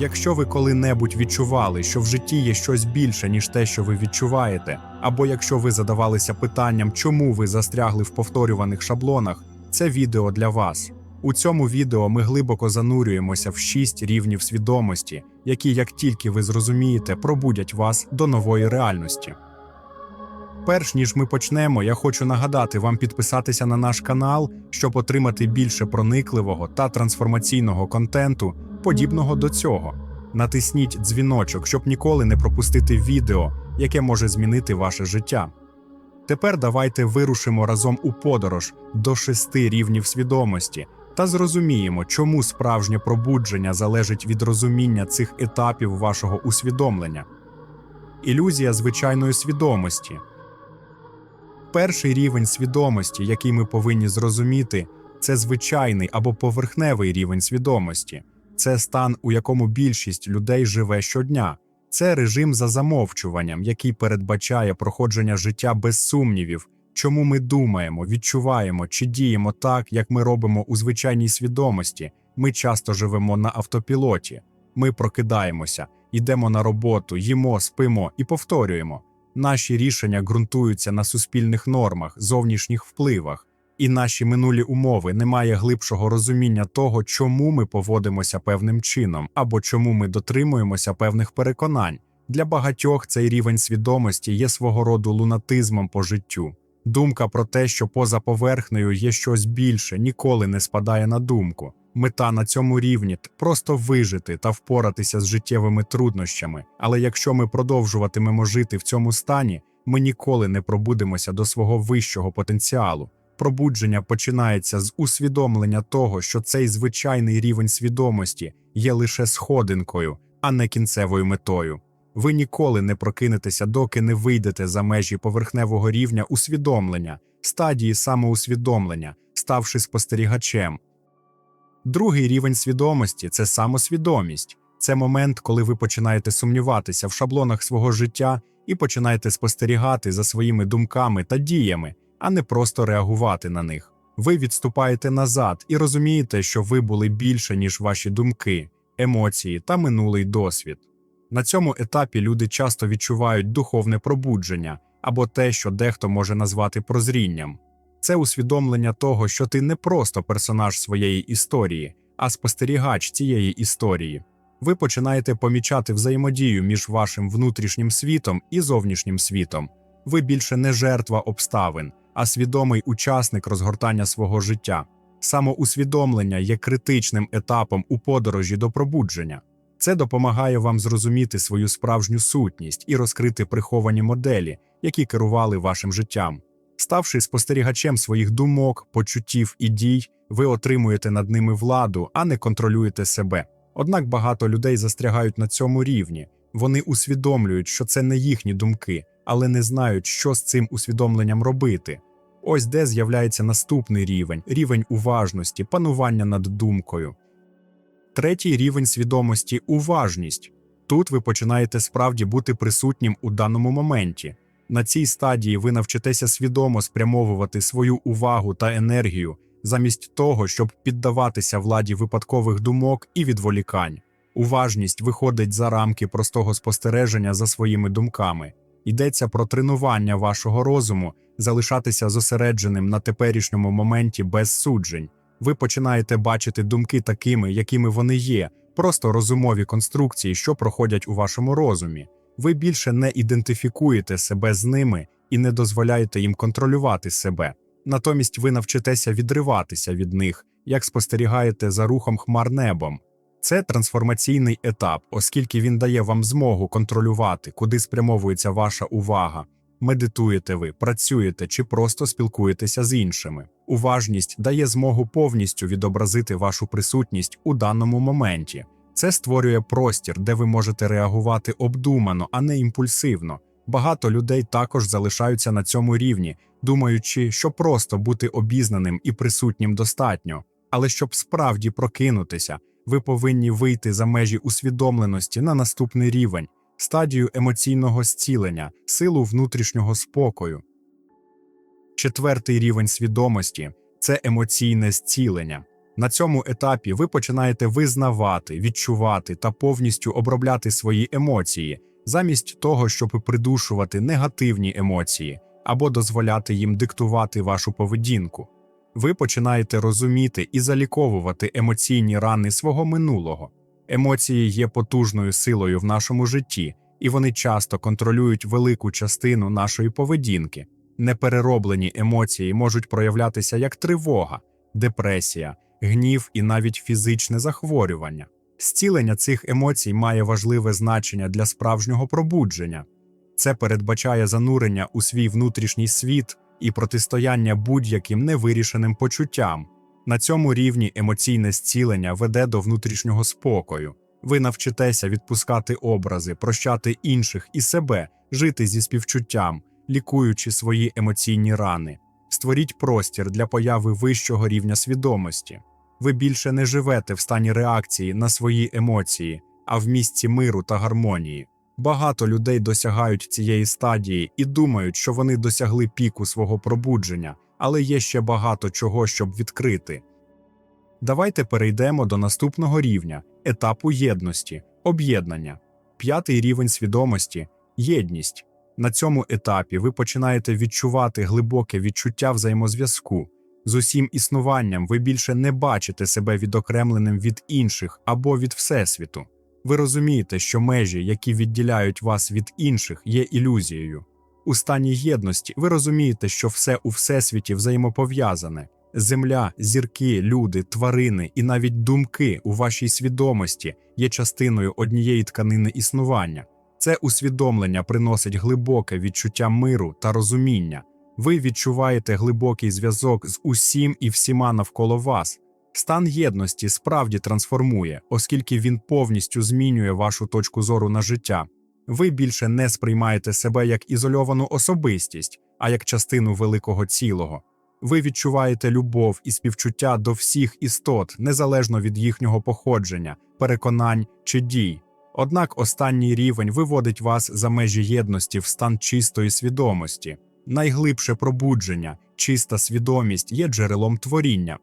Якщо ви коли-небудь відчували, що в житті є щось більше, ніж те, що ви відчуваєте, або якщо ви задавалися питанням, чому ви застрягли в повторюваних шаблонах, це відео для вас. У цьому відео ми глибоко занурюємося в шість рівнів свідомості, які, як тільки ви зрозумієте, пробудять вас до нової реальності. Перш ніж ми почнемо, я хочу нагадати вам підписатися на наш канал, щоб отримати більше проникливого та трансформаційного контенту, подібного до цього. Натисніть дзвіночок, щоб ніколи не пропустити відео, яке може змінити ваше життя. Тепер давайте вирушимо разом у подорож до шести рівнів свідомості та зрозуміємо, чому справжнє пробудження залежить від розуміння цих етапів вашого усвідомлення. Ілюзія звичайної свідомості. Перший рівень свідомості, який ми повинні зрозуміти, це звичайний або поверхневий рівень свідомості. Це стан, у якому більшість людей живе щодня. Це режим за замовчуванням, який передбачає проходження життя без сумнівів, чому ми думаємо, відчуваємо чи діємо так, як ми робимо у звичайній свідомості. Ми часто живемо на автопілоті. Ми прокидаємося, йдемо на роботу, їмо, спимо і повторюємо. Наші рішення ґрунтуються на суспільних нормах, зовнішніх впливах, і наші минулі умови немає глибшого розуміння того, чому ми поводимося певним чином або чому ми дотримуємося певних переконань. Для багатьох цей рівень свідомості є свого роду лунатизмом по життю. Думка про те, що поза поверхнею є щось більше, ніколи не спадає на думку. Мета на цьому рівні просто вижити та впоратися з життєвими труднощами. Але якщо ми продовжуватимемо жити в цьому стані, ми ніколи не пробудемося до свого вищого потенціалу. Пробудження починається з усвідомлення того, що цей звичайний рівень свідомості є лише сходинкою, а не кінцевою метою. Ви ніколи не прокинетеся, доки не вийдете за межі поверхневого рівня усвідомлення, стадії самоусвідомлення, ставши спостерігачем. Другий рівень свідомості це самосвідомість. Це момент, коли ви починаєте сумніватися в шаблонах свого життя і починаєте спостерігати за своїми думками та діями, а не просто реагувати на них. Ви відступаєте назад і розумієте, що ви були більше, ніж ваші думки, емоції та минулий досвід. На цьому етапі люди часто відчувають духовне пробудження або те, що дехто може назвати прозрінням. Це усвідомлення того, що ти не просто персонаж своєї історії, а спостерігач цієї історії. Ви починаєте помічати взаємодію між вашим внутрішнім світом і зовнішнім світом. Ви більше не жертва обставин, а свідомий учасник розгортання свого життя. Самоусвідомлення є критичним етапом у подорожі до пробудження. Це допомагає вам зрозуміти свою справжню сутність і розкрити приховані моделі, які керували вашим життям. Ставши спостерігачем своїх думок, почуттів і дій, ви отримуєте над ними владу, а не контролюєте себе. Однак багато людей застрягають на цьому рівні. Вони усвідомлюють, що це не їхні думки, але не знають, що з цим усвідомленням робити. Ось де з'являється наступний рівень рівень уважності, панування над думкою. Третій рівень свідомості уважність. Тут ви починаєте справді бути присутнім у даному моменті. На цій стадії ви навчитеся свідомо спрямовувати свою увагу та енергію замість того, щоб піддаватися владі випадкових думок і відволікань. Уважність виходить за рамки простого спостереження за своїми думками. Йдеться про тренування вашого розуму, залишатися зосередженим на теперішньому моменті без суджень. Ви починаєте бачити думки такими, якими вони є, просто розумові конструкції, що проходять у вашому розумі. Ви більше не ідентифікуєте себе з ними і не дозволяєте їм контролювати себе. Натомість ви навчитеся відриватися від них, як спостерігаєте за рухом хмар небом. Це трансформаційний етап, оскільки він дає вам змогу контролювати, куди спрямовується ваша увага. Медитуєте ви, працюєте чи просто спілкуєтеся з іншими. Уважність дає змогу повністю відобразити вашу присутність у даному моменті. Це створює простір, де ви можете реагувати обдумано, а не імпульсивно. Багато людей також залишаються на цьому рівні, думаючи, що просто бути обізнаним і присутнім достатньо. Але щоб справді прокинутися, ви повинні вийти за межі усвідомленості на наступний рівень, стадію емоційного зцілення, силу внутрішнього спокою. Четвертий рівень свідомості це емоційне зцілення. На цьому етапі ви починаєте визнавати, відчувати та повністю обробляти свої емоції, замість того, щоб придушувати негативні емоції або дозволяти їм диктувати вашу поведінку. Ви починаєте розуміти і заліковувати емоційні рани свого минулого. Емоції є потужною силою в нашому житті, і вони часто контролюють велику частину нашої поведінки. Неперероблені емоції можуть проявлятися як тривога, депресія, гнів і навіть фізичне захворювання. Зцілення цих емоцій має важливе значення для справжнього пробудження. Це передбачає занурення у свій внутрішній світ і протистояння будь-яким невирішеним почуттям. На цьому рівні емоційне зцілення веде до внутрішнього спокою. Ви навчитеся відпускати образи, прощати інших і себе, жити зі співчуттям, лікуючи свої емоційні рани. Створіть простір для появи вищого рівня свідомості. Ви більше не живете в стані реакції на свої емоції, а в місці миру та гармонії. Багато людей досягають цієї стадії і думають, що вони досягли піку свого пробудження, але є ще багато чого, щоб відкрити. Давайте перейдемо до наступного рівня етапу єдності, об'єднання. П'ятий рівень свідомості єдність. На цьому етапі ви починаєте відчувати глибоке відчуття взаємозв'язку. З усім існуванням ви більше не бачите себе відокремленим від інших або від Всесвіту. Ви розумієте, що межі, які відділяють вас від інших, є ілюзією. У стані єдності ви розумієте, що все у всесвіті взаємопов'язане. Земля, зірки, люди, тварини і навіть думки у вашій свідомості є частиною однієї тканини існування. Це усвідомлення приносить глибоке відчуття миру та розуміння. Ви відчуваєте глибокий зв'язок з усім і всіма навколо вас. Стан єдності справді трансформує, оскільки він повністю змінює вашу точку зору на життя. Ви більше не сприймаєте себе як ізольовану особистість, а як частину великого цілого. Ви відчуваєте любов і співчуття до всіх істот, незалежно від їхнього походження, переконань чи дій. Однак останній рівень виводить вас за межі єдності в стан чистої свідомості. Найглибше пробудження, чиста свідомість є джерелом творіння.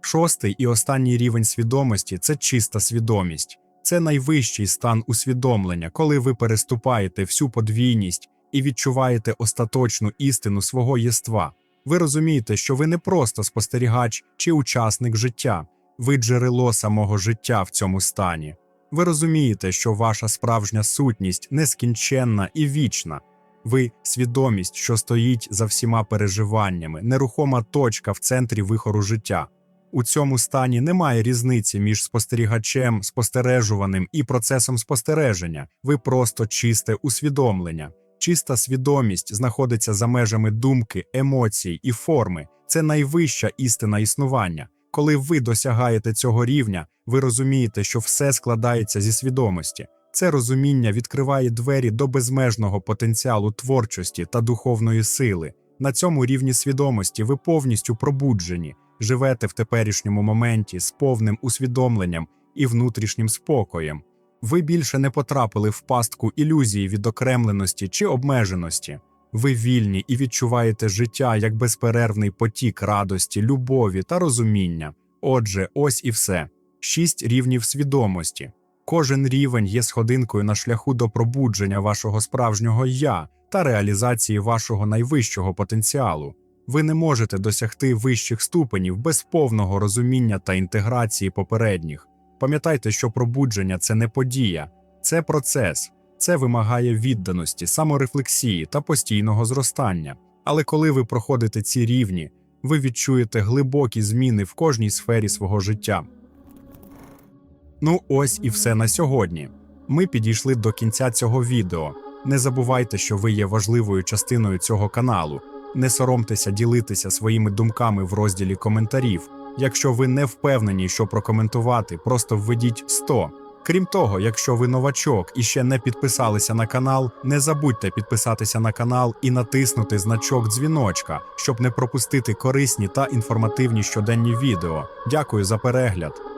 Шостий і останній рівень свідомості це чиста свідомість. Це найвищий стан усвідомлення, коли ви переступаєте всю подвійність і відчуваєте остаточну істину свого єства. Ви розумієте, що ви не просто спостерігач чи учасник життя, ви джерело самого життя в цьому стані. Ви розумієте, що ваша справжня сутність нескінченна і вічна. Ви свідомість, що стоїть за всіма переживаннями, нерухома точка в центрі вихору життя. У цьому стані немає різниці між спостерігачем, спостережуваним і процесом спостереження. Ви просто чисте усвідомлення. Чиста свідомість знаходиться за межами думки, емоцій і форми. Це найвища істина існування. Коли ви досягаєте цього рівня, ви розумієте, що все складається зі свідомості. Це розуміння відкриває двері до безмежного потенціалу творчості та духовної сили. На цьому рівні свідомості ви повністю пробуджені, живете в теперішньому моменті з повним усвідомленням і внутрішнім спокоєм. Ви більше не потрапили в пастку ілюзії відокремленості чи обмеженості. Ви вільні і відчуваєте життя як безперервний потік радості, любові та розуміння. Отже, ось і все: шість рівнів свідомості. Кожен рівень є сходинкою на шляху до пробудження вашого справжнього я та реалізації вашого найвищого потенціалу. Ви не можете досягти вищих ступенів без повного розуміння та інтеграції попередніх. Пам'ятайте, що пробудження це не подія, це процес, це вимагає відданості, саморефлексії та постійного зростання. Але коли ви проходите ці рівні, ви відчуєте глибокі зміни в кожній сфері свого життя. Ну, ось і все на сьогодні. Ми підійшли до кінця цього відео. Не забувайте, що ви є важливою частиною цього каналу. Не соромтеся ділитися своїми думками в розділі коментарів. Якщо ви не впевнені, що прокоментувати, просто введіть 100. Крім того, якщо ви новачок і ще не підписалися на канал, не забудьте підписатися на канал і натиснути значок дзвіночка, щоб не пропустити корисні та інформативні щоденні відео. Дякую за перегляд.